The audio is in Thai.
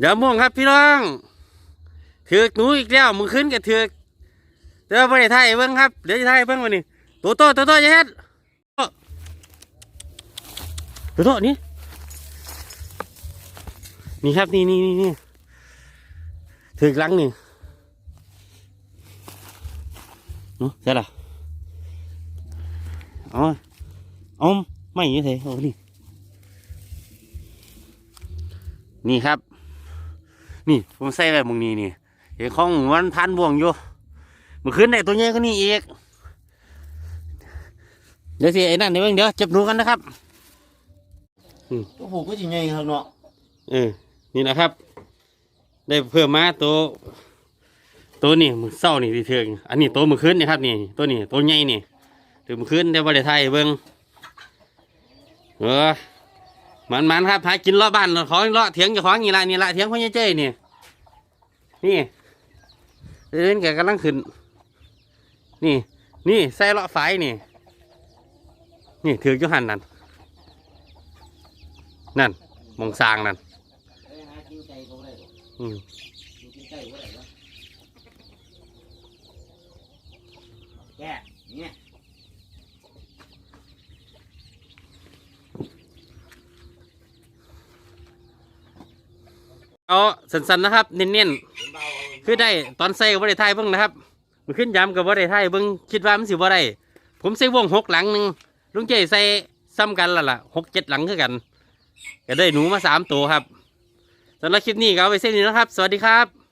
อย่าม่วงครับพี่น้องถือกหนูอีกแล้วมึงขึ้นกับถือกเดี๋ยวไปถ่ายเบิ้งครับเดี๋ยวจะถ่ายเบิ้งวันนี้ตัวโตตัวโตย่าเฮ็ดตัวโตนี่นี่ครับนี่นี่นี่นี่ถือกหลังนี่เนาะใช่ละเอาเอาไม่อยังไงเอานี่นี่ครับ นี่ผมใส่ไว้หมองนี้นี่เห็นของวันพันบ่วงอยู่เมื่อคืนได้ตัวใหญ่ก็นี่อีกเดี๋ยวสิไอ้นั่นเดี๋ยวเบิ่งเดี๋ยวจับหนูกันนะครับตัวผูกก็จริงไงครับเนาะเออนี่นะครับ ได้เพิ่มมาตัวตัวนี่มือเศร้านี่ที่เทืองอันนี้ตัวมือคืนนี่ครับนี่ตัวนี้ตัวใหญ่นี่ตัวมือคืนได้บริไทยเบิ้งเออ มันมันครับหากินเลาะบ้านเลาะของเลาะเถียงเจ้าของนี่ละนี่ละเถียงพ่อเจ้ยนี่นี่เดินแกกำลังขึ้น นี่ นี่ใส่เลาะฝายนี่ นี่ถือจุหันนั่นนั่นมองสางนั่นอืมแกเนี่ย เอาสันๆนะครับเน้นๆคือได้ตอนใส่กับบ่ได้ทายเบิ้งนะครับมันขึ้นย้ำกับบ่ได้ทายเบิ้งคิดว่ามันสิบ่ได้ผมใส่วงหกหลังหนึ่งลุงเจใส่ซ้ำกันละล่ะหกเจ็ดหลังคือกัน ก็ได้หนูมาสามตัวครับสำหรับคลิปนี้ก็เอาไว้เส้นนี้นะครับ สวัสดีครับ